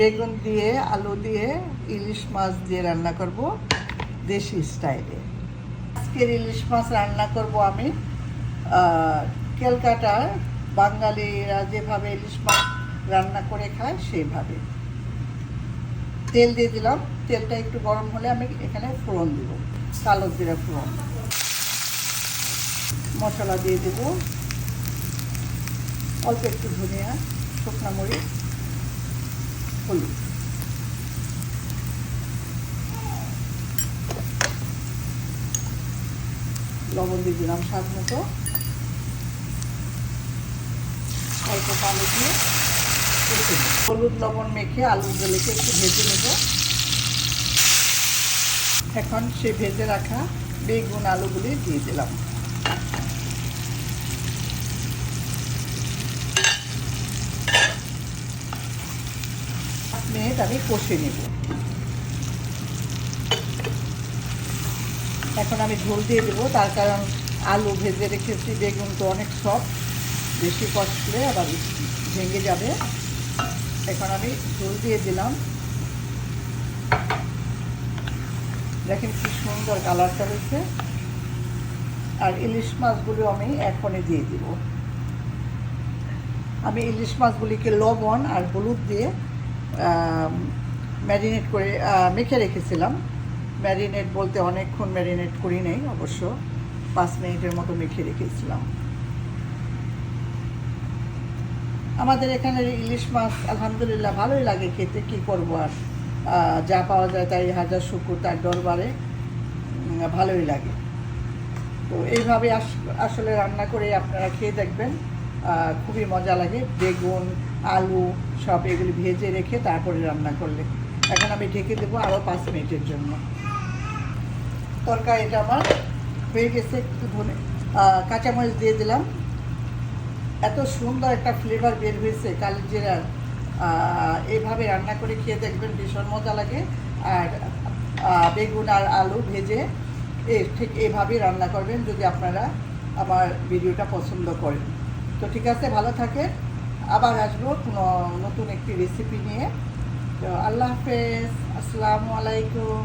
বেগুন দিয়ে, আলু দিয়ে ইলিশ মাছ দিয়ে রান্না করব দেশি স্টাইলে। আজকের ইলিশ মাছ রান্না করব আমি ক্যালকাটার বাঙালিরা যেভাবে ইলিশ মাছ রান্না করে খায় সেইভাবে তেল দিয়ে দিলাম, তেলটা একটু গরম হলে আমি এখানে ফোড়ন দিব, কালো জিরা ফোড়ন। মশলা দিয়ে দেব, অল্প একটু ধনিয়া, শুকনা মরিচ হলুদ লবণ দিয়ে দিলাম স্বাদ মতো। অল্প পানি দিয়ে। হলুদ লবণ মেখে আলুগুলোকে একটু ভেজে নেব। এখন সে ভেজে রাখা বেগুন আলুগুলি দিয়ে দিলাম। আমি কষে নেব। এখন আমি ঝোল দিয়ে দেবো, তার কারণ আলু ভেজে রেখেছি, বেগুন তো অনেক সফট। বেশি কষলে আবার ভেঙে যাবে। এখন আমি ঝোল দিয়ে দিলাম। দেখেন কি সুন্দর কালারটা হয়েছে আর ইলিশ মাছগুলো আমি এখনই দিয়ে দিব। আমি ইলিশ মাছগুলিকে লবণ আর হলুদ দিয়ে ম্যারিনেট করে মেখে রেখেছিলাম। ম্যারিনেট বলতে অনেকক্ষণ ম্যারিনেট করি নেই অবশ্য। পাঁচ মিনিটের মতো মেখে রেখেছিলাম। আমাদের এখানের ইলিশ মাছ, আলহামদুলিল্লাহ ভালোই লাগে খেতে, কি করব আর? যা পাওয়া যায় তাই হাজার শুকুর, তার দরবারে ভালোই লাগে। তো এইভাবে আস- আসলে রান্না করে আপনারা খেয়ে দেখবেন। খুবই মজা লাগে। বেগুন আলু সব এগুলি ভেজে রেখে তারপরে রান্না করলে। এখন আমি ঢেকে দেবো আরও পাঁচ মিনিটের জন্য। তরকারিটা আমার হয়ে গেছে একটু ধনে কাঁচামরিচ দিয়ে দিলাম। এত সুন্দর একটা ফ্লেভার বের হয়েছে কালি জিরার। আহ, এইভাবে রান্না করে খেয়ে দেখবেন ভীষণ মজা লাগে। আর বেগুন আর আলু ভেজে ঠিক এইভাবেই রান্না করবেন যদি আপনারা আমার ভিডিওটা পছন্দ করেন। তো ঠিক আছে ভালো থাকে আবার আসব কোনো নতুন একটি রেসিপি নিয়ে। তো আল্লাহ হাফেজ। আসসালামু আলাইকুম।